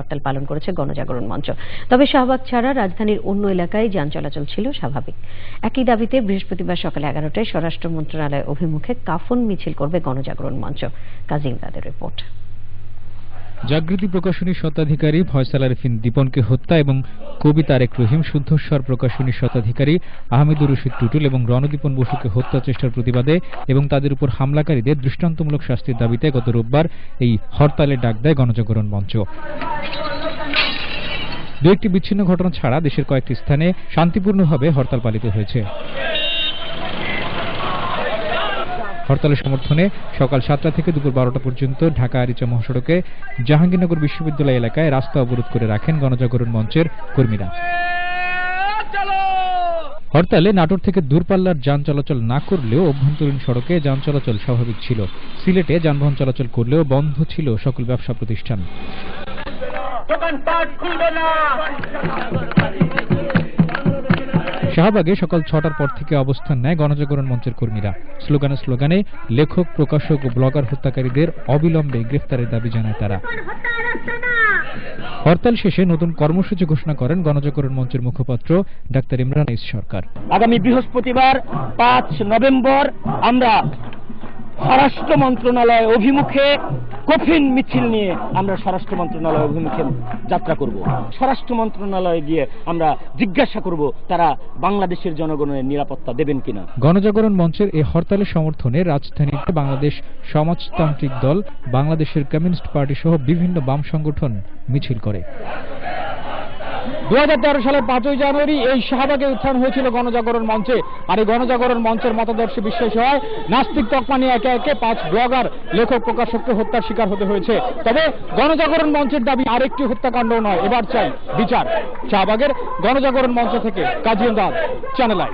হরতাল পালন করেছে গণজাগরণ মঞ্চ। তবে শাহবাগ ছাড়া রাজধানীর অন্য এলাকায় যান চলাচল ছিল স্বাভাবিক। একই দাবিতে বৃহস্পতিবার সকালে এগারোটায় স্বরাষ্ট্র মন্ত্রণালয় অভিমুখে কাফন মিছিল করবে গণজাগরণ মঞ্চ। কাজী ইমদাদের রিপোর্ট। জাগৃতি প্রকাশনীর স্বত্বাধিকারী ফয়সাল আরিফিন দীপনকে হত্যা এবং কবি তারেক রহিম শুদ্ধস্বর প্রকাশনীর স্বত্বাধিকারী আহমেদুর রশিদ টুটুল এবং রণদীপন বসুকে হত্যা চেষ্টার প্রতিবাদে এবং তাদের উপর হামলাকারীদের দৃষ্টান্তমূলক শাস্তির দাবিতে গত রোববার এই হরতালের ডাক দেয় গণজাগরণ মঞ্চ। দু একটি বিচ্ছিন্ন ঘটনা ছাড়া দেশের কয়েকটি স্থানে শান্তিপূর্ণভাবে হরতাল পালিত হয়েছে। হরতালের সমর্থনে সকাল সাতটা থেকে দুপুর বারোটা পর্যন্ত ঢাকা আরিচা মহাসড়কে জাহাঙ্গীরনগর বিশ্ববিদ্যালয় এলাকায় রাস্তা অবরোধ করে রাখেন গণজাগরণ মঞ্চের কর্মীরা। হরতালে নাটোর থেকে দূরপাল্লার যান চলাচল না করলেও অভ্যন্তরীণ সড়কে যান চলাচল স্বাভাবিক ছিল। সিলেটে যানবাহন চলাচল করলেও বন্ধ ছিল সকল ব্যবসা প্রতিষ্ঠান। শাহবাগে সকাল ছটার পর থেকে অবস্থান নেয় গণজাগরণ মঞ্চের কর্মীরা। স্লোগানে স্লোগানে লেখক, প্রকাশক ও ব্লগার হত্যাকারীদের অবিলম্বে গ্রেফতারের দাবি জানায় তারা। হরতাল শেষে নতুন কর্মসূচি ঘোষণা করেন গণজাগরণ মঞ্চের মুখপাত্র ডাক্তার ইমরান ইস সরকার। আগামী বৃহস্পতিবার পাঁচ নভেম্বর আমরা স্বরাষ্ট্র মন্ত্রণালয় অভিমুখে কঠিন মিছিল নিয়ে আমরা স্বরাষ্ট্র মন্ত্রণালয় অভিমুখে যাত্রা করব। স্বরাষ্ট্র মন্ত্রণালয়ে গিয়ে আমরা জিজ্ঞাসা করব, তারা বাংলাদেশের জনগণের নিরাপত্তা দেবেন কিনা। গণজাগরণ মঞ্চের এই হরতালের সমর্থনে রাজধানীতে বাংলাদেশ সমাজতান্ত্রিক দল, বাংলাদেশের কমিউনিস্ট পার্টি সহ বিভিন্ন বাম সংগঠন মিছিল করে। দু সালের পাঁচই জানুয়ারি এই শাহবাগে উত্থান হয়েছিল গণজাগরণ মঞ্চে। আর এই গণজাগরণ মঞ্চের মতাদর্শে বিশ্বাস হয় নাস্তিক তকমা নিয়ে একে একে পাঁচ ব্লগার, লেখক, প্রকাশককে হত্যার শিকার হতে হয়েছে। তবে গণজাগরণ মঞ্চের দাবি আরেকটি হত্যাকাণ্ড নয়। এবার চাই বিচার। শাহবাগের গণজাগরণ মঞ্চ থেকে কাজী এমদাদ চ্যানেল আই।